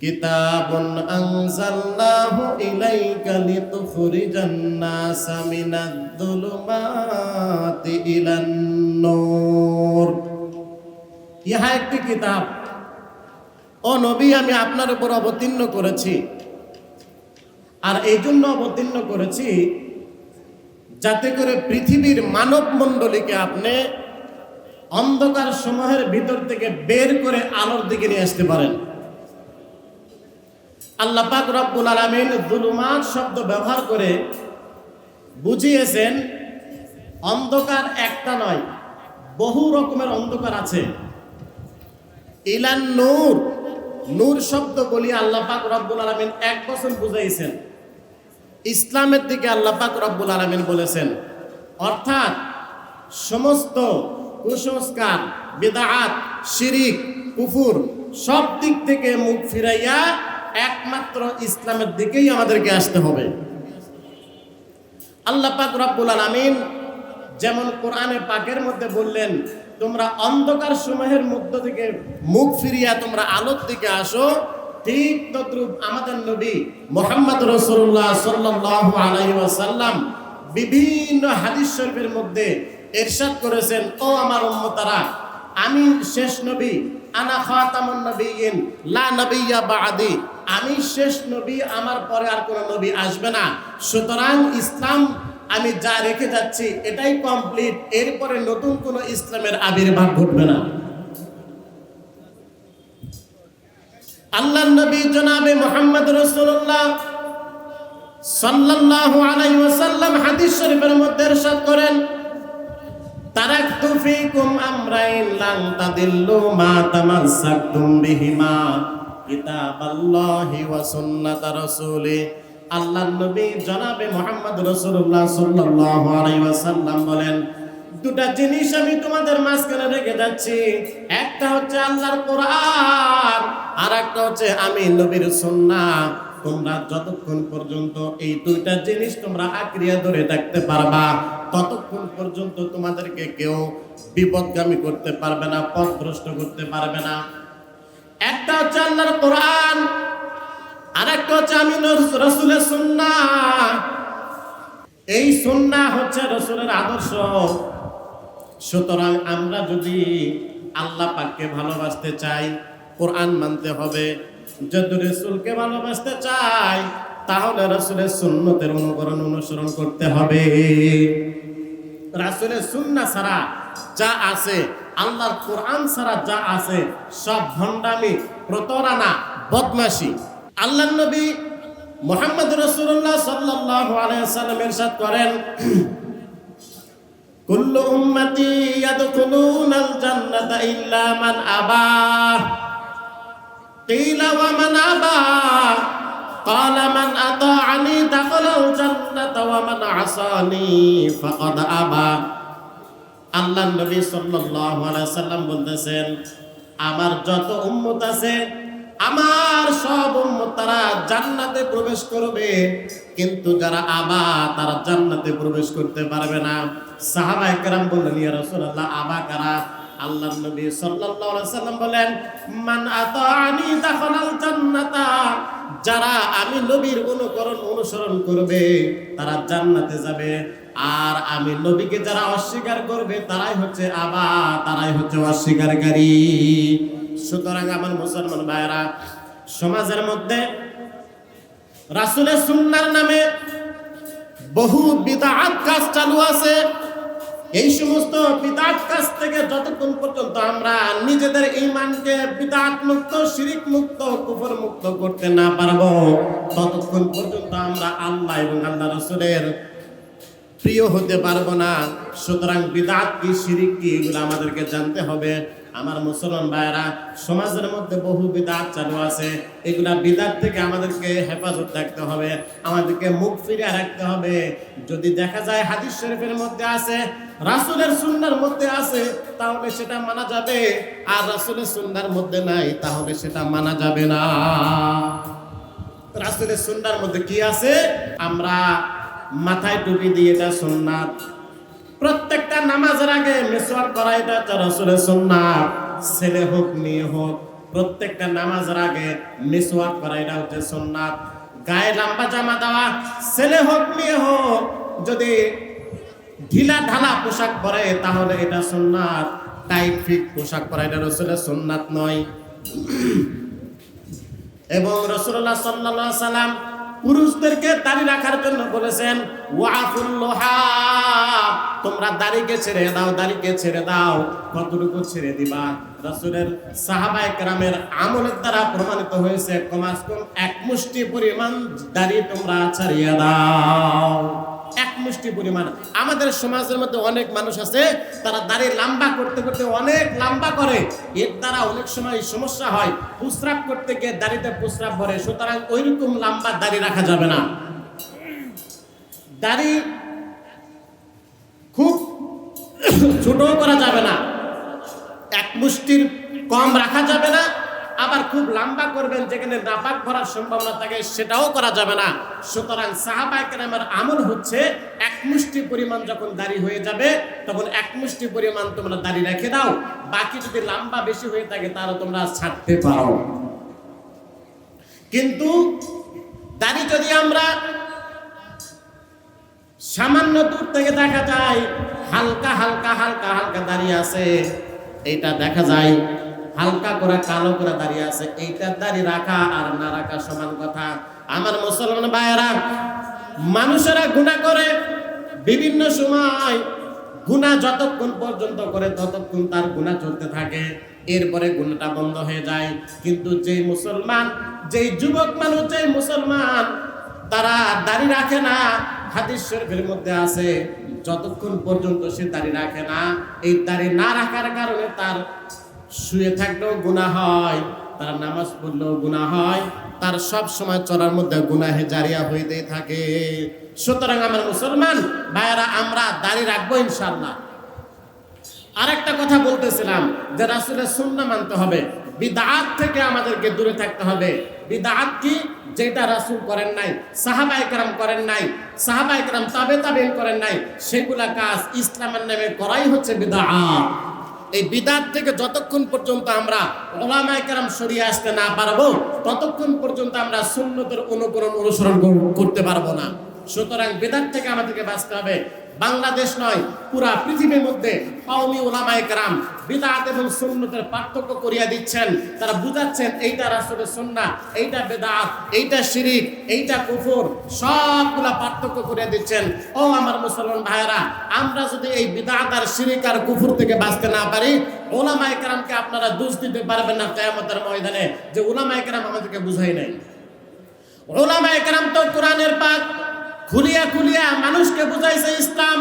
কিতাবুন আনজালনাহু ইলাইকা লিতুখরিজান নাসা মিনাদ-দুলুমাতি ইলান নূর। ইহা একটি কিতাব। ও নবী, আমি আপনার উপর অবতীর্ণ করেছি। আর এই জন্য অবতীর্ণ করেছি যাতে করে পৃথিবীর মানব মণ্ডলীকে আপনি অন্ধকার সমূহের ভিতর থেকে বের করে আলোর দিকে নিয়ে আসতে পারেন। আল্লাহ পাক রব্বুল আলামিন জুলুমাত শব্দ ব্যবহার করে বুঝিয়েছেন, অন্ধকার একটা নয়, বহু রকমের অন্ধকার আছে। ইলান নূর নূর শব্দ বলি আল্লাহ পাক রব্বুল আলামিন এক বছর বুঝাইছেন। ইসলামের দিকে আল্লাহ পাক রব্বুল আলামিন বলেছেন, অর্থাৎ সমস্ত কুসংস্কার বেদাআত শিরিক, কুফুর সব দিক থেকে মুখ ফিরাইয়া একমাত্র ইসলামের দিকেই আমাদেরকে আসতে হবে। আল্লাহ পাক রব্বুল আলামিন যেমন কোরআনে পাকের মধ্যে বললেন, তোমরা অন্ধকার সময়ের মধ্য থেকে মুখ ফিরিয়া তোমরা আলোর দিকে আসো। ঠিক তদ্রুপ আমাদের নবী মোহাম্মদ রসুল্লাহ সাল্লাল্লাহু আলাইহি ওয়াসাল্লাম বিভিন্ন হাদিস শরীফের মধ্যে এরশাদ করেছেন, ও আমার উম্মতারা, আমি শেষ নবী, আনা খাতামুন নবিয়িন লা নবিয়্যা বাদি। আমি শেষ নবী, আমার পরে আর কোনো নবী আসবে না। সুতরাং ইসলাম আমি যা রেখে যাচ্ছি, এটাই কমপ্লিট এরপরে নতুন কোনো ইসলামের আবির্ভাব ঘটবে না। আল্লাহ নবী জনাবে মোহাম্মদ রসুল্লাহ সাল্লাল্লাহু আলাইহি ওয়াসাল্লাম হাদিস শরীফের মধ্যে ইরশাদ করেন তারাকতু ফীকুম আমরাইন লান তাদিল্লু মা তামাসসাকতুম বিহিমা। কিতাবাল্লাহি ওয়া সুন্নাত রাসূলি। আল্লাহর নবী জনাবে মুহাম্মদ রাসূলুল্লাহ সাল্লাল্লাহু আলাইহি ওয়াসাল্লাম বলেন, দুটা জিনিস আমি তোমাদের মাঝখানে রেখে যাচ্ছি। একটা হচ্ছে আল্লাহর কোরআন আর একটা হচ্ছে আমি নবীর সুন্নাহ তোমরা যতক্ষণ পর্যন্ত এই দুইটা জিনিস তোমরা আক্রিয়া ধরে থাকতে পারবা, ততক্ষণ পর্যন্ত তোমাদেরকে কেউ বিপদগামী করতে পারবে না, পথভ্রষ্ট করতে পারবে না। একটা হচ্ছে আল্লাহর কোরআন আর একটা হচ্ছে আমি রসুলের সুন্না। এই সুন্না হচ্ছে রসুলের আদর্শ। সুতরাং আমরা যদি আল্লাহ পাককে ভালোবাসতে চাই, কোরআন মানতে হবে। যদি রসুলকে ভালোবাসতে চাই, তাহলে রসুলের সুন্নতের অনুকরণ অনুসরণ করতে হবে। রাসুলের সুন্না ছাড়া যা আছে আল্লাহর কোরআন ছাড়া যা আছে সব ভণ্ডামি প্রতারণা বদমাশি আল্লাহ নবী মোহাম্মদ রসুল্লাহ সাল্লাহ আলাইসাল্লাম এরশাদ করেন কুল্লু উম্মতি ইয়াদখুলুনাল জান্নাতা ইল্লা মান আবা قيل ومن أبى قال من أطاعني دخل الجنة ومن عصاني فقد أبى আল্লাহ নবী সাল্লাল্লাহু আলাইহি সাল্লাম বলতেছেন, আমার যত উম্মত আছে, আমার সব উম্মত তারা জান্নাতে প্রবেশ করবে। কিন্তু যারা আবা, তারা জান্নাতে প্রবেশ করতে পারবে না। সাহাবা একরাম বললেন, ইয়া রাসূলুল্লাহ, আবা কারা? আল্লাহ নবী সাল্লাল্লাহু আলাইহি সাল্লাম বলেন মান আতাআনি দাখালাল জান্নাতা। যারা আমি নবীর অনুকরণ অনুসরণ করবে, তারা জান্নাতে যাবে। আর আমি নবীকে যারা অস্বীকার করবে, তারাই হচ্ছে আবা, তারাই হচ্ছে অস্বীকারী। সুতরাং আমার মুসলমান ভাইরা সমাজের মধ্যে রাসূলের সুন্নার নামে বহু বিদআত কাজ চালু আছে। এই সমস্ত বিদাত কাজ থেকে যতক্ষণ পর্যন্ত আমরা নিজেদের ইমানকে বিদাত মুক্ত শিরিক মুক্ত কুফর মুক্ত করতে না পারব, ততক্ষণ পর্যন্ত আমরা আল্লাহ এবং আল্লাহ রসুলের প্রিয় হতে পারব না। সুতরাং বিদাত কি, শিরিক কি, এগুলো আমাদেরকে জানতে হবে। আমার মুসলমান ভাইয়েরা, সমাজের মধ্যে বহু বিদাত চালু আছে। এগুলা বিদাত থেকে আমাদেরকে হেফাজত রাখতে হবে, আমাদেরকে মুখ ফিরে রাখতে হবে। যদি দেখা যায় হাদিস শরীফের মধ্যে আছে, রাসুলের সুন্নার মধ্যে আছে, তাহলে সেটা মানা যাবে। আর রাসুলের সুন্নার মধ্যে নাই, তাহলে সেটা মানা যাবে না। রাসুলের সুন্নার মধ্যে কি আছে? আমরা মাথায় টুপি দিয়ে এটা সুন্নাত। প্রত্যেকটা নামাজের আগে মেসওয়াক করা এটা হচ্ছে রাসূলের ছেলে হোক, মেয়ে হোক, প্রত্যেকটা নামাজের আগে মিসওয়াক করা এটা হচ্ছে সুন্নাত। গায়ে লম্বা জামা দেওয়া, ছেলে হোক, মেয়ে হোক, যদি ঢিলা ঢালা পোশাক পরে, তাহলে এটা সুন্নাত। টাইট ফিট পোশাক পরা এটা রসুলের সুন্নাত নয়। এবং রসুল্লাহ সাল্লাহ সাল্লাম পুরুষদেরকে দাড়ি রাখার জন্য বলেছেন তোমরা দাড়িকে ছেড়ে দাও, দাড়িকে ছেড়ে দাও। কতটুকু ছেড়ে দিবা? রসুলের সাহাবাই গ্রামের আমলের দ্বারা প্রমাণিত হয়েছে, কমাস কম এক মুষ্টি পরিমাণ দাড়ি তোমরা ছাড়িয়ে দাও। মুষ্টি পরিমাণ। আমাদের সমাজের মধ্যে অনেক মানুষ আছে, তারা দাড়ি লম্বা করতে করতে অনেক লম্বা করে। এর দ্বারা অনেক সময় সমস্যা হয়। প্রস্রাব করতে গিয়ে দাড়িতে প্রস্রাব ভরে সুতরাং ওইরকম লম্বা দাড়ি রাখা যাবে না। দাড়ি খুব ছোটও করা যাবে না। এক মুষ্টির কম রাখা যাবে না। আবার খুব লম্বা করবেন, যেখানে নাপাক ভরার সম্ভাবনা থাকে, সেটাও করা যাবে না। সুতরাং সাহাবাহিকের আমল হচ্ছে, এক মুষ্টি পরিমাণ যখন দাড়ি হয়ে যাবে, তখন এক মুষ্টি পরিমাণ তোমরা দাড়ি রেখে দাও। বাকি যদি লম্বা বেশি হয়ে থাকে, তাহলে তোমরা ছাড়তে পারো কিন্তু দাড়ি যদি আমরা সামান্য দূর থেকে দেখা যায়, হালকা হালকা হালকা হালকা দাঁড়িয়ে আছে এটা দেখা যায় হালকা করে, কালো করে দাঁড়িয়ে আছে। এইটার দাড়ি রাখা আর না রাখা সমান কথা। আমার মুসলমান ভাইয়েরা, মানুষেরা গুণা করে বিভিন্ন সময় গুণা যতক্ষণ পর্যন্ত করে ততক্ষণ তার গুণা চলতে থাকে। এরপরে গুণাটা বন্ধ হয়ে যায়। কিন্তু যেই মুসলমান, যেই যুবক মানুষ, যেই মুসলমান, তারা দাড়ি রাখে না, হাদিস শরীফের মধ্যে আছে, যতক্ষণ পর্যন্ত সে দাড়ি রাখে না, এই দাড়ি না রাখার কারণে তার শুয়ে থাকলেও গুনাহ হয়, তার নামাজ পড়লেও গুনাহ হয়, তার সব সময় চলার মধ্যে গুনাহে জারিয়া হইতেই থাকে। সুতরাং আমার মুসলমান, ভাইয়েরা, আমরা দাড়ি রাখব ইনশাল্লাহ আরেকটা কথা বলতেছিলাম যে রাসুলের সুন্না মানতে হবে। বিদাত থেকে আমাদেরকে দূরে থাকতে হবে। বিদাত কি? যেটা রাসুল করেন নাই, সাহাবা একরাম করেন নাই, সাহাবা একরাম তাবে করেন নাই, সেগুলা কাজ ইসলামের নামে করাই হচ্ছে বিদাত এই বিদাত থেকে যতক্ষণ পর্যন্ত আমরা ওলামায় কেরাম সরিয়ে আসতে না পারব, ততক্ষণ পর্যন্ত আমরা সুন্নতের অনুকরণ অনুসরণ করতে পারব না। সুতরাং বেদার থেকে আমাদেরকে বাঁচতে হবে। বাংলাদেশ নয়, পুরা পৃথিবীর মধ্যে কওমি ওলামায়ে কেরাম বিদাত এবং সুন্নতের পার্থক্য করিয়া দিচ্ছেন। তারা বুঝাচ্ছেন, এইটা রাসূলের সুন্নাহ, এইটা বেদাত, এইটা শিরিক, এইটা কুফর, সবগুলা পার্থক্য করিয়া দিচ্ছেন। ও আমার মুসলমান ভাইয়েরা, আমরা যদি এই বিদাত আর শিরিক আর কুফর থেকে বাঁচতে না পারি ওলামায়ে কেরামকে আপনারা দোষ দিতে পারবেন না কিয়ামতের ময়দানে, যে ওলামায়ে কেরাম আমাদেরকে বুঝাই নাই। ওলামায়ে কেরাম তো কোরআনের পাক খুলিয়া খুলিয়া মানুষকে বুঝাইছে ইসলাম।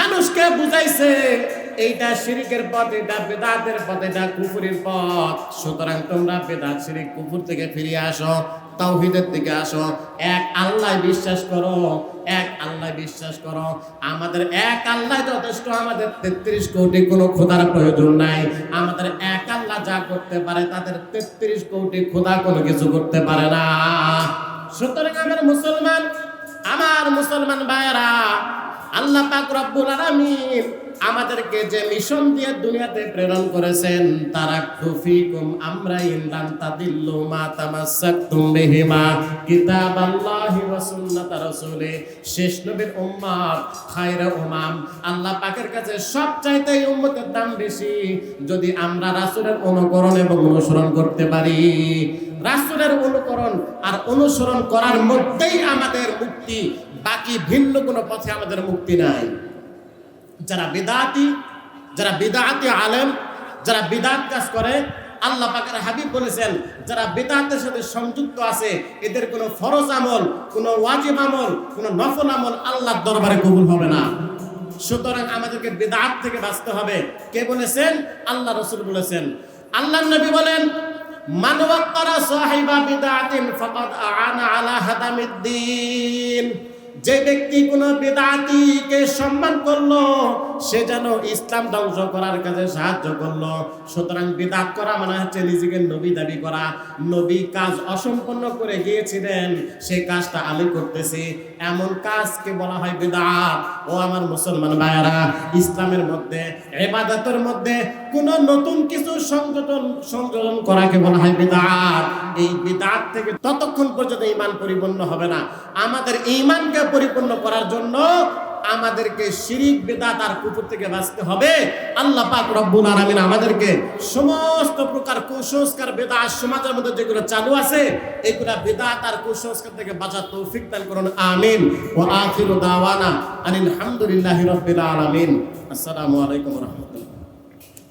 মানুষকে বুঝাইছে, এইটা শিরিকের পথ এটা বেদাতের পথ এটা কুফুরের পথ। সুতরাং তোমরা বেদাত, শিরিক, কুফুর থেকে ফিরে আসো তাওহীদের দিকে আসো। এক আল্লাহ বিশ্বাস করো, এক আল্লাহ বিশ্বাস করো। আমাদের এক আল্লাহ যথেষ্ট, আমাদের তেত্রিশ কোটি কোনো খোদার প্রয়োজন নাই। আমাদের এক আল্লাহ যা করতে পারে, তাদের তেত্রিশ কোটি খোদা কোনো কিছু করতে পারে না। সুতরাং আমার মুসলমান আমার মুসলমান ভাইয়েরা, আল্লাহ পাক রব্বুল আলামিন আমাদেরকে যে মিশন দিয়ে দুনিয়াতে প্রেরণ করেছেন, তারা খুফিকুম আমরা ইনলাম তাদিল্লু মা তামাসসাকতুম বিহিমা। কিতাবাল্লাহি ওয়া সুন্নাত রাসূলি। শেষ নবীর উম্মত, খায়রা উমাম। আল্লাহ পাকের কাছে সবচাইতে এই উম্মতের দাম বেশি। যদি আমরা রাসূলের অনুকরণ এবং অনুসরণ করতে পারি রাসূলের অনুকরণ আর অনুসরণ করার মধ্যেই আমাদের মুক্তি, বাকি ভিন্ন কোনো পথে আমাদের মুক্তি নাই। যারা বিদাতি যারা বিদাতি আলেম, যারা বিদাত কাজ করে, আল্লাহ পাকের হাবিব বলেছেন, যারা বিদাতের সাথে সংযুক্ত আছে, এদের কোনো ফরজ আমল, কোনো ওয়াজিব আমল, কোনো নফল আমল আল্লাহর দরবারে কবুল হবে না। সুতরাং আমাদেরকে বিদাত থেকে বাঁচতে হবে। কে বলেছেন? আল্লাহ রসুল বলেছেন। আল্লাহ নবী বলেন মান ওয়াক্কারা সাহিবা বিদাতিন ফাকাদ আনা আলা হাদামিদ্দিন যে ব্যক্তি কোনো বেদাতিকে সম্মান করল, সে যেন ইসলাম ধ্বংস করার কাজে সাহায্য করল। সুতরাং বিদাত করা মানে হচ্ছে নিজেকে নবী দাবি করা। নবী কাজ অসম্পন্ন করে গিয়েছিলেন সেই কাজটা আমি করতেছি। এমন কাজকে বলা হয় বিদাত। ও আমার মুসলমান ভাইয়ারা, ইসলামের মধ্যে এবাদতের মধ্যে কোন নতুন কিছু সংযোজন সংযোজন করাকে বলা হয় বিদাত। এই বিদাত থেকে ততক্ষণ পর্যন্ত ইমান পরিপূর্ণ হবে না। আমাদের ইমানকে পরিপূর্ণ করার জন্য আমাদেরকে শিরিক, বেদাত আর কুকুর থেকে বাঁচতে হবে। আল্লাহ পাক রব্বুল আলামিন আমাদেরকে সমস্ত প্রকার কুসংস্কার, বেদাত সমাজের মধ্যে যেগুলো চালু আছে, এগুলা বেদাত আর কুসংস্কার থেকে বাঁচার তৌফিক দান করুন। আমিন। ওয়া আখিরু দাওয়ানা আনিল হামদুলিল্লাহি রাব্বিল আলামিন। আসসালামু আলাইকুম ওয়া রাহমাতুল্লাহ।